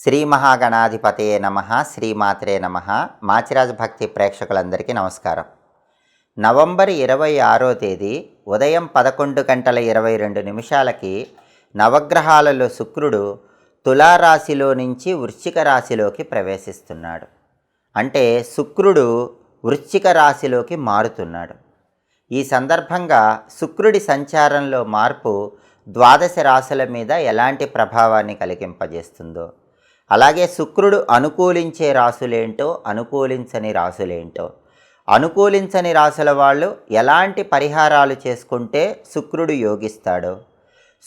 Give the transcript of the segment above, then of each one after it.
శ్రీ మహాగణాధిపతే నమ శ్రీమాత్రే నమ. మాచిరాజ భక్తి ప్రేక్షకులందరికీ నమస్కారం. నవంబర్ ఇరవై ఆరో తేదీ ఉదయం పదకొండు గంటల ఇరవై రెండు నిమిషాలకి నవగ్రహాలలో శుక్రుడు తులారాశిలో నుంచి వృశ్చిక రాశిలోకి ప్రవేశిస్తున్నాడు. అంటే శుక్రుడు వృశ్చిక రాశిలోకి మారుతున్నాడు. ఈ సందర్భంగా శుక్రుడి సంచారంలో మార్పు ద్వాదశ రాశుల మీద ఎలాంటి ప్రభావాన్ని కలిగింపజేస్తుందో అలాగే శుక్రుడు అనుకూలించే రాసులేంటో అనుకూలించని రాసులేంటో. అనుకూలించని రాసుల వాళ్ళు ఎలాంటి పరిహారాలు చేసుకుంటే శుక్రుడు యోగిస్తాడు.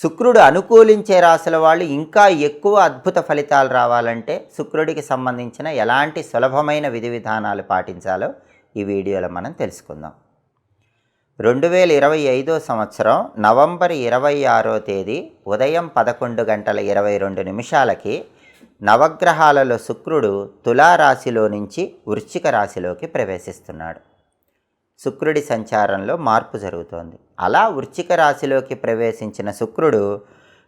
శుక్రుడు అనుకూలించే రాసుల వాళ్ళు ఇంకా ఎక్కువ అద్భుత ఫలితాలు రావాలంటే శుక్రుడికి సంబంధించిన ఎలాంటి సులభమైన విధి విధానాలు పాటించాలో ఈ వీడియోలో మనం తెలుసుకుందాం. రెండు వేల ఇరవై ఐదో సంవత్సరం నవంబర్ ఇరవై ఆరో తేదీ ఉదయం పదకొండు గంటల ఇరవై రెండు నిమిషాలకి నవగ్రహాలలో శుక్రుడు తులారాశిలో నుంచి వృశ్చిక రాశిలోకి ప్రవేశిస్తున్నాడు. శుక్రుడి సంచారంలో మార్పు జరుగుతోంది. అలా వృశ్చిక రాశిలోకి ప్రవేశించిన శుక్రుడు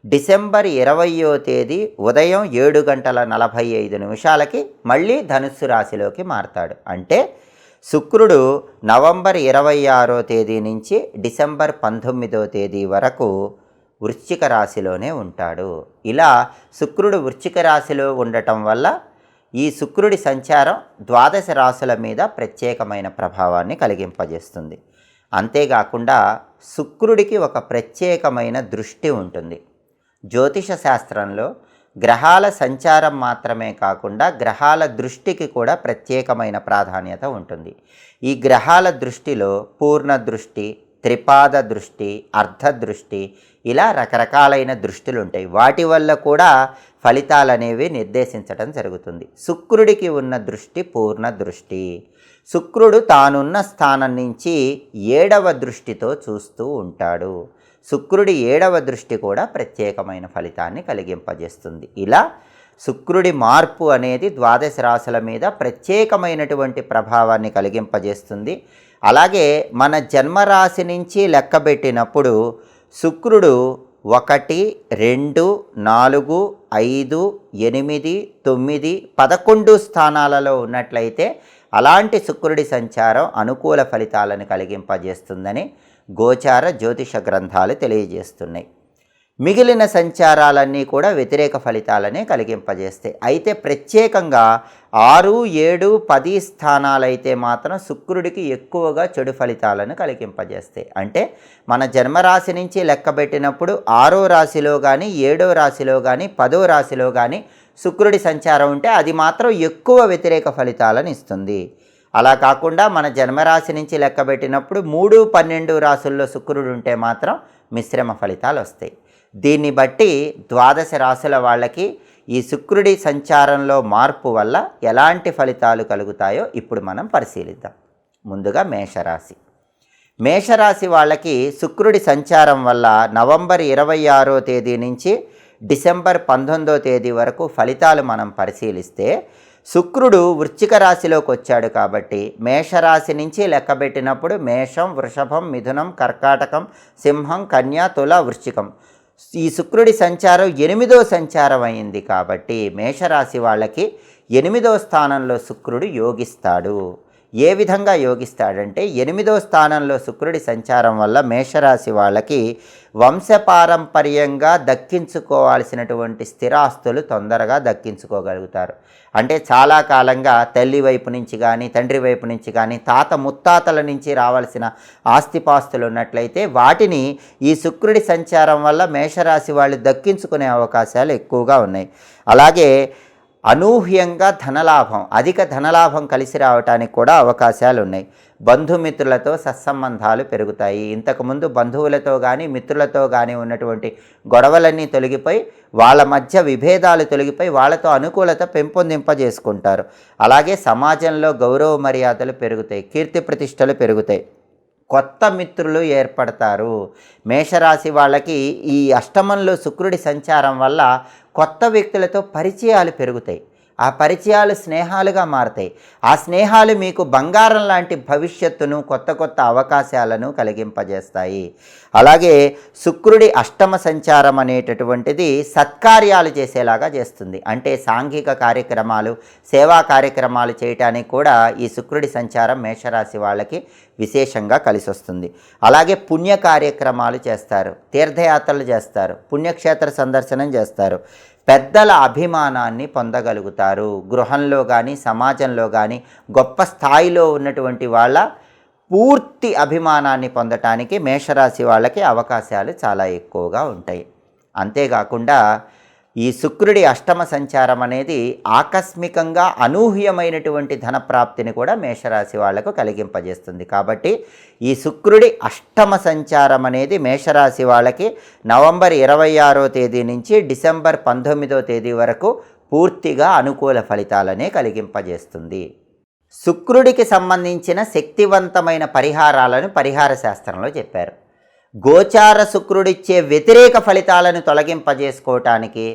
డిసెంబర్ ఇరవయో తేదీ ఉదయం ఏడు గంటల నలభై ఐదు నిమిషాలకి మళ్ళీ ధనుస్సు రాశిలోకి మారతాడు. అంటే శుక్రుడు నవంబర్ ఇరవై ఆరో తేదీ నుంచి డిసెంబర్ పంతొమ్మిదో తేదీ వరకు వృశ్చిక రాశిలోనే ఉంటాడు. ఇలా శుక్రుడు వృశ్చిక రాశిలో ఉండటం వల్ల ఈ శుక్రుడి సంచారం ద్వాదశ రాశుల మీద ప్రత్యేకమైన ప్రభావాన్ని కలిగింపజేస్తుంది. అంతేకాకుండా శుక్రుడికి ఒక ప్రత్యేకమైన దృష్టి ఉంటుంది. జ్యోతిష శాస్త్రంలో గ్రహాల సంచారం మాత్రమే కాకుండా గ్రహాల దృష్టికి కూడా ప్రత్యేకమైన ప్రాధాన్యత ఉంటుంది. ఈ గ్రహాల దృష్టిలో పూర్ణ దృష్టి త్రిపాద దృష్టి అర్ధ దృష్టి ఇలా రకరకాలైన దృష్టిలు ఉంటాయి వాటి వల్ల కూడా ఫలితాలు అనేవి నిర్దేశించడం జరుగుతుంది. శుక్రుడికి ఉన్న దృష్టి పూర్ణ దృష్టి. శుక్రుడు తానున్న స్థానం నుంచి ఏడవ దృష్టితో చూస్తూ ఉంటాడు. శుక్రుడి ఏడవ దృష్టి కూడా ప్రత్యేకమైన ఫలితాన్ని కలిగింపజేస్తుంది. ఇలా శుక్రుడి మార్పు అనేది ద్వాదశ రాశుల మీద ప్రత్యేకమైనటువంటి ప్రభావాన్ని కలిగింపజేస్తుంది. అలాగే మన జన్మరాశి నుంచి లెక్కబెట్టినప్పుడు శుక్రుడు ఒకటి రెండు నాలుగు ఐదు ఎనిమిది తొమ్మిది పదకొండు స్థానాలలో ఉన్నట్లయితే అలాంటి శుక్రుడి సంచారం అనుకూల ఫలితాలను కలిగింపజేస్తుందని గోచార జ్యోతిష గ్రంథాలు తెలియజేస్తున్నాయి. మిగిలిన సంచారాలన్నీ కూడా వ్యతిరేక ఫలితాలనే కలిగింపజేస్తాయి అయితే ప్రత్యేకంగా ఆరు ఏడు పది స్థానాలైతే మాత్రం శుక్రుడికి ఎక్కువగా చెడు ఫలితాలను కలిగింపజేస్తాయి అంటే మన జన్మరాశి నుంచి లెక్కబెట్టినప్పుడు ఆరో రాశిలో కానీ ఏడో రాశిలో కానీ పదో రాశిలో కానీ శుక్రుడి సంచారం ఉంటే అది మాత్రం ఎక్కువ వ్యతిరేక ఫలితాలను ఇస్తుంది. అలా కాకుండా మన జన్మరాశి నుంచి లెక్కబెట్టినప్పుడు మూడు పన్నెండు రాసుల్లో శుక్రుడు ఉంటే మాత్రం మిశ్రమ ఫలితాలు వస్తాయి దీన్ని బట్టి ద్వాదశ రాశుల వాళ్ళకి ఈ శుక్రుడి సంచారంలో మార్పు వల్ల ఎలాంటి ఫలితాలు కలుగుతాయో ఇప్పుడు మనం పరిశీలిద్దాం. ముందుగా మేషరాశి. మేషరాశి వాళ్ళకి శుక్రుడి సంచారం వల్ల నవంబర్ ఇరవై ఆరో తేదీ నుంచి డిసెంబర్ పంతొమ్మిదో తేదీ వరకు ఫలితాలు మనం పరిశీలిస్తే శుక్రుడు వృశ్చిక రాశిలోకి వచ్చాడు కాబట్టి మేషరాశి నుంచి లెక్కబెట్టినప్పుడు మేషం వృషభం మిథునం కర్కాటకం సింహం కన్యా తుల వృశ్చికం. ఈ శుక్రుడి సంచారం ఎనిమిదో సంచారం అయింది కాబట్టి మేషరాశి వాళ్ళకి ఎనిమిదో స్థానంలో శుక్రుడు యోగిస్తాడు. ఏ విధంగా యోగిస్తాడంటే ఎనిమిదో స్థానంలో శుక్రుడి సంచారం వల్ల మేషరాశి వాళ్ళకి వంశపారంపర్యంగా దక్కించుకోవాల్సినటువంటి స్థిరాస్తులు తొందరగా దక్కించుకోగలుగుతారు. అంటే చాలా కాలంగా తల్లి వైపు నుంచి కానీ తండ్రి వైపు నుంచి కానీ తాత ముత్తాతల నుంచి రావాల్సిన ఆస్తిపాస్తులు ఉన్నట్లయితే వాటిని ఈ శుక్రుడి సంచారం వల్ల మేషరాశి వాళ్ళు దక్కించుకునే అవకాశాలు ఎక్కువగా ఉన్నాయి. అలాగే అనూహ్యంగా ధనలాభం అధిక ధనలాభం కలిసి రావడానికి కూడా అవకాశాలు ఉన్నాయి బంధుమిత్రులతో సత్సంబంధాలు పెరుగుతాయి. ఇంతకుముందు బంధువులతో కానీ మిత్రులతో కానీ ఉన్నటువంటి గొడవలన్నీ తొలగిపోయి వాళ్ళ మధ్య విభేదాలు తొలగిపోయి వాళ్ళతో అనుకూలత పెంపొందింపజేసుకుంటారు. అలాగే సమాజంలో గౌరవ మర్యాదలు పెరుగుతాయి కీర్తి ప్రతిష్టలు పెరుగుతాయి. కొత్త మిత్రులు ఏర్పడతారు. మేషరాశి వాళ్ళకి ఈ అష్టమంలో శుక్రుడి సంచారం వల్ల కొత్త వ్యక్తులతో పరిచయాలు పెరుగుతాయి. ఆ పరిచయాలు స్నేహాలుగా మారతాయి. ఆ స్నేహాలు మీకు బంగారం లాంటి భవిష్యత్తును కొత్త కొత్త అవకాశాలను కలిగింపజేస్తాయి. అలాగే శుక్రుడి అష్టమ సంచారం అనేటటువంటిది సత్కార్యాలు చేసేలాగా చేస్తుంది. అంటే సాంఘిక కార్యక్రమాలు సేవా కార్యక్రమాలు చేయటానికి కూడా ఈ శుక్రుడి సంచారం మేషరాశి వాళ్ళకి విశేషంగా కలిసి వస్తుంది అలాగే పుణ్య కార్యక్రమాలు చేస్తారు. తీర్థయాత్రలు చేస్తారు. పుణ్యక్షేత్ర సందర్శనం చేస్తారు. పెద్దల అభిమానాన్ని పొందగలుగుతారు. గృహంలో కానీ సమాజంలో కానీ గొప్ప స్థాయిలో ఉన్నటువంటి వాళ్ళ పూర్తి అభిమానాన్ని పొందటానికి మేషరాశి వాళ్ళకి అవకాశాలు చాలా ఎక్కువగా ఉంటాయి. అంతేకాకుండా ఈ శుక్రుడి అష్టమ సంచారం అనేది ఆకస్మికంగా అనూహ్యమైనటువంటి ధన ప్రాప్తిని కూడా మేషరాశి వాళ్ళకు కలిగింపజేస్తుంది. కాబట్టి ఈ శుక్రుడి అష్టమ సంచారం అనేది మేషరాశి వాళ్ళకి నవంబర్ ఇరవై ఆరో తేదీ నుంచి డిసెంబర్ పంతొమ్మిదో తేదీ వరకు పూర్తిగా అనుకూల ఫలితాలనే కలిగింపజేస్తుంది. శుక్రుడికి సంబంధించిన శక్తివంతమైన పరిహారాలను పరిహార శాస్త్రంలో చెప్పారు. గోచార శుక్రుడిచ్చే వ్యతిరేక ఫలితాలను తొలగింపజేసుకోవటానికి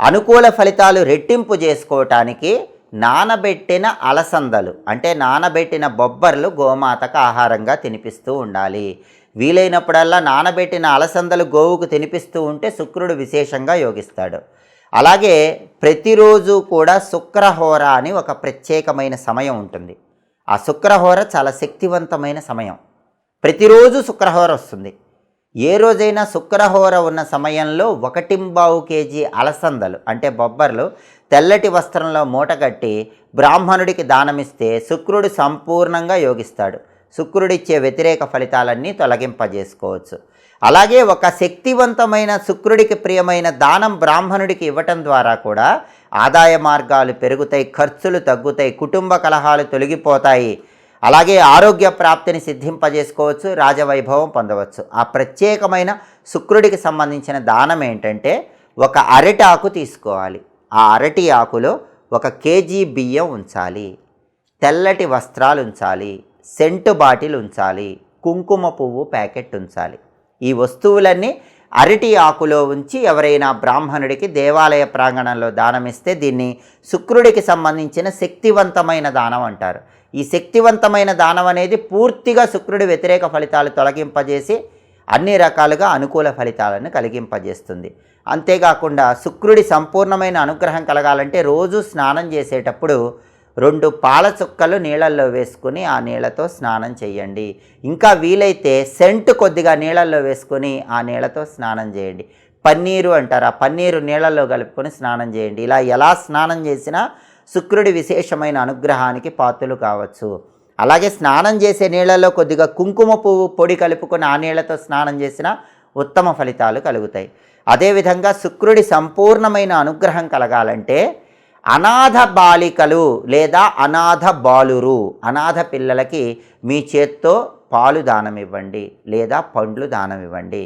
అనుకూల ఫలితాలు రెట్టింపు చేసుకోవటానికి నానబెట్టిన అలసందలు అంటే నానబెట్టిన బొబ్బర్లు గోమాతకు ఆహారంగా తినిపిస్తూ ఉండాలి. వీలైనప్పుడల్లా నానబెట్టిన అలసందలు గోవుకు తినిపిస్తూ ఉంటే శుక్రుడు విశేషంగా యోగిస్తాడు. అలాగే ప్రతిరోజు కూడా శుక్రహోర అని ఒక ప్రత్యేకమైన సమయం ఉంటుంది. ఆ శుక్రహోర చాలా శక్తివంతమైన సమయం. ప్రతిరోజు శుక్రహోర వస్తుంది. ఏ రోజైనా శుక్రహోర ఉన్న సమయంలో ఒకటింబావు కేజీ అలసందలు అంటే బొబ్బర్లు తెల్లటి వస్త్రంలో మూటగట్టి బ్రాహ్మణుడికి దానమిస్తే శుక్రుడు సంపూర్ణంగా యోగిస్తాడు. శుక్రుడిచ్చే వ్యతిరేక ఫలితాలన్నీ తొలగింపజేసుకోవచ్చు. అలాగే ఒక శక్తివంతమైన శుక్రుడికి ప్రియమైన దానం బ్రాహ్మణుడికి ఇవ్వటం ద్వారా కూడా ఆదాయ మార్గాలు పెరుగుతాయి ఖర్చులు తగ్గుతాయి కుటుంబ కలహాలు తొలగిపోతాయి. అలాగే ఆరోగ్య ప్రాప్తిని సిద్ధింపజేసుకోవచ్చు రాజవైభవం పొందవచ్చు. ఆ ప్రత్యేకమైన శుక్రుడికి సంబంధించిన దానం ఏంటంటే ఒక అరటి ఆకు తీసుకోవాలి. ఆ అరటి ఆకులో ఒక కేజీ బియ్యం ఉంచాలి. తెల్లటి వస్త్రాలు ఉంచాలి. సెంటు బాటిల్ ఉంచాలి. కుంకుమ పువ్వు ప్యాకెట్ ఉంచాలి. ఈ వస్తువులన్నీ అరటి ఆకులో ఉంచి ఎవరైనా బ్రాహ్మణుడికి దేవాలయ ప్రాంగణంలో దానమిస్తే దీన్ని శుక్రుడికి సంబంధించిన శక్తివంతమైన దానం అంటారు. ఈ శక్తివంతమైన దానం అనేది పూర్తిగా శుక్రుడి వ్యతిరేక ఫలితాలు తొలగింపజేసి అన్ని రకాలుగా అనుకూల ఫలితాలను కలిగింపజేస్తుంది. అంతేకాకుండా శుక్రుడి సంపూర్ణమైన అనుగ్రహం కలగాలంటే రోజు స్నానం చేసేటప్పుడు రెండు పాల చుక్కలు నీళ్ళల్లో వేసుకుని ఆ నీళ్ళతో స్నానం చేయండి. ఇంకా వీలైతే సెంట్ కొద్దిగా నీళ్ళల్లో వేసుకొని ఆ నీళ్ళతో స్నానం చేయండి. పన్నీరు అంటారు. ఆ పన్నీరు నీళ్ళల్లో కలుపుకొని స్నానం చేయండి. ఇలా ఎలా స్నానం చేసినా శుక్రుడి విశేషమైన అనుగ్రహానికి పాత్రలు కావచ్చు. అలాగే స్నానం చేసే నీళ్ళలో కొద్దిగా కుంకుమ పువ్వు పొడి కలుపుకొని ఆ నీళ్ళతో స్నానం చేసినా ఉత్తమ ఫలితాలు కలుగుతాయి. అదేవిధంగా శుక్రుడి సంపూర్ణమైన అనుగ్రహం కలగాలంటే అనాథ బాలికలు లేదా అనాథ బాలురు అనాథ పిల్లలకి మీ చేత్తో పాలు దానం ఇవ్వండి లేదా పండ్లు దానం ఇవ్వండి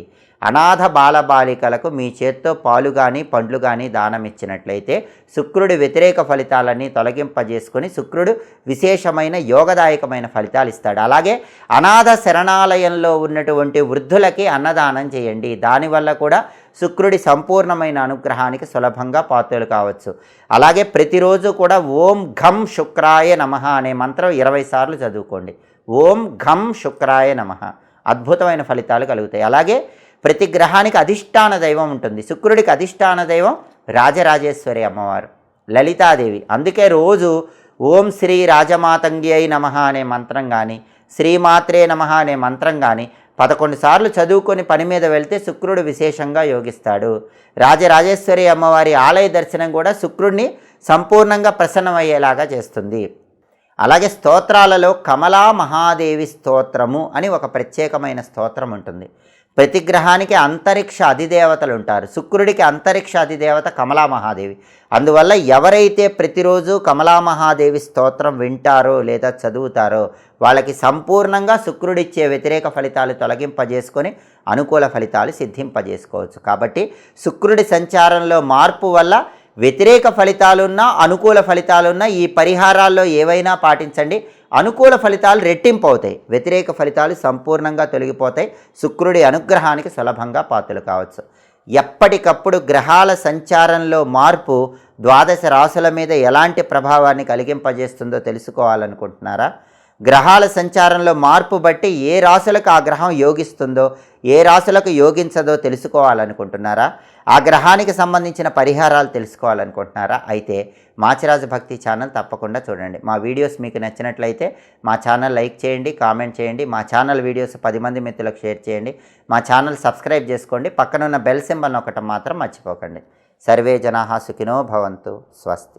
అనాథ బాలబాలికలకు మీ చేత్తో పాలు కానీ పండ్లు కానీ దానం ఇచ్చినట్లయితే శుక్రుడి వ్యతిరేక ఫలితాలన్నీ తొలగింపజేసుకొని శుక్రుడు విశేషమైన యోగదాయకమైన ఫలితాలు ఇస్తాడు అలాగే అనాథ శరణాలయంలో ఉన్నటువంటి వృద్ధులకి అన్నదానం చేయండి. దానివల్ల కూడా శుక్రుడి సంపూర్ణమైన అనుగ్రహానికి సులభంగా పాత్రలు కావచ్చు. అలాగే ప్రతిరోజు కూడా ఓం ఘం శుక్రాయ నమ అనే మంత్రం ఇరవై సార్లు చదువుకోండి. ఓం ఘం శుక్రాయ నమ. అద్భుతమైన ఫలితాలు కలుగుతాయి. అలాగే ప్రతి గ్రహానికి అధిష్టాన దైవం ఉంటుంది. శుక్రుడికి అధిష్టాన దైవం రాజరాజేశ్వరి అమ్మవారు లలితాదేవి. అందుకే రోజు ఓం శ్రీ రాజమాతంగి అయి నమ అనే మంత్రం కానీ శ్రీమాత్రే నమ అనే మంత్రం కానీ పదకొండు సార్లు చదువుకొని పని మీద వెళ్తే శుక్రుడు విశేషంగా యోగిస్తాడు. రాజరాజేశ్వరి అమ్మవారి ఆలయ దర్శనం కూడా శుక్రుడిని సంపూర్ణంగా ప్రసన్నమయ్యేలాగా చేస్తుంది. అలాగే స్తోత్రాలలో కమలా మహాదేవి స్తోత్రము అని ఒక ప్రత్యేకమైన స్తోత్రం ఉంటుంది. ప్రతి గ్రహానికి అంతరిక్ష అధిదేవతలు ఉంటారు శుక్రుడికి అంతరిక్ష అధిదేవత కమలా మహాదేవి అందువల్ల ఎవరైతే ప్రతిరోజు కమలామహాదేవి స్తోత్రం వింటారో లేదా చదువుతారో వాళ్ళకి సంపూర్ణంగా శుక్రుడిచ్చే వ్యతిరేక ఫలితాలు తొలగింపజేసుకొని అనుకూల ఫలితాలు సిద్ధింపజేసుకోవచ్చు. కాబట్టి శుక్రుడి సంచారంలో మార్పు వల్ల వ్యతిరేక ఫలితాలున్నా అనుకూల ఫలితాలున్నా ఈ పరిహారాల్లో ఏవైనా పాటించండి. అనుకూల ఫలితాలు రెట్టింపు అవుతాయి. వ్యతిరేక ఫలితాలు సంపూర్ణంగా తొలగిపోతాయి. శుక్రుడి అనుగ్రహానికి సులభంగా పాత్రలు కావచ్చు. ఎప్పటికప్పుడు గ్రహాల సంచారంలో మార్పు ద్వాదశ రాసుల మీద ఎలాంటి ప్రభావాన్ని కలిగింపజేస్తుందో తెలుసుకోవాలనుకుంటున్నారా? గ్రహాల సంచారంలో మార్పు బట్టి ఏ రాశులకు ఆ గ్రహం యోగిస్తుందో ఏ రాశులకు యోగించదో తెలుసుకోవాలనుకుంటున్నారా? ఆ గ్రహానికి సంబంధించిన పరిహారాలు తెలుసుకోవాలనుకుంటున్నారా? అయితే మాచిరాజు భక్తి ఛానల్ తప్పకుండా చూడండి. మా వీడియోస్ మీకు నచ్చినట్లయితే మా ఛానల్ లైక్ చేయండి కామెంట్ చేయండి మా ఛానల్ వీడియోస్ పది మంది మిత్రులకు షేర్ చేయండి మా ఛానల్ సబ్స్క్రైబ్ చేసుకోండి పక్కనున్న బెల్ సింబల్ ఒకటి మాత్రం మర్చిపోకండి. సర్వే జనాహా సుఖినో భవంతు స్వస్తి.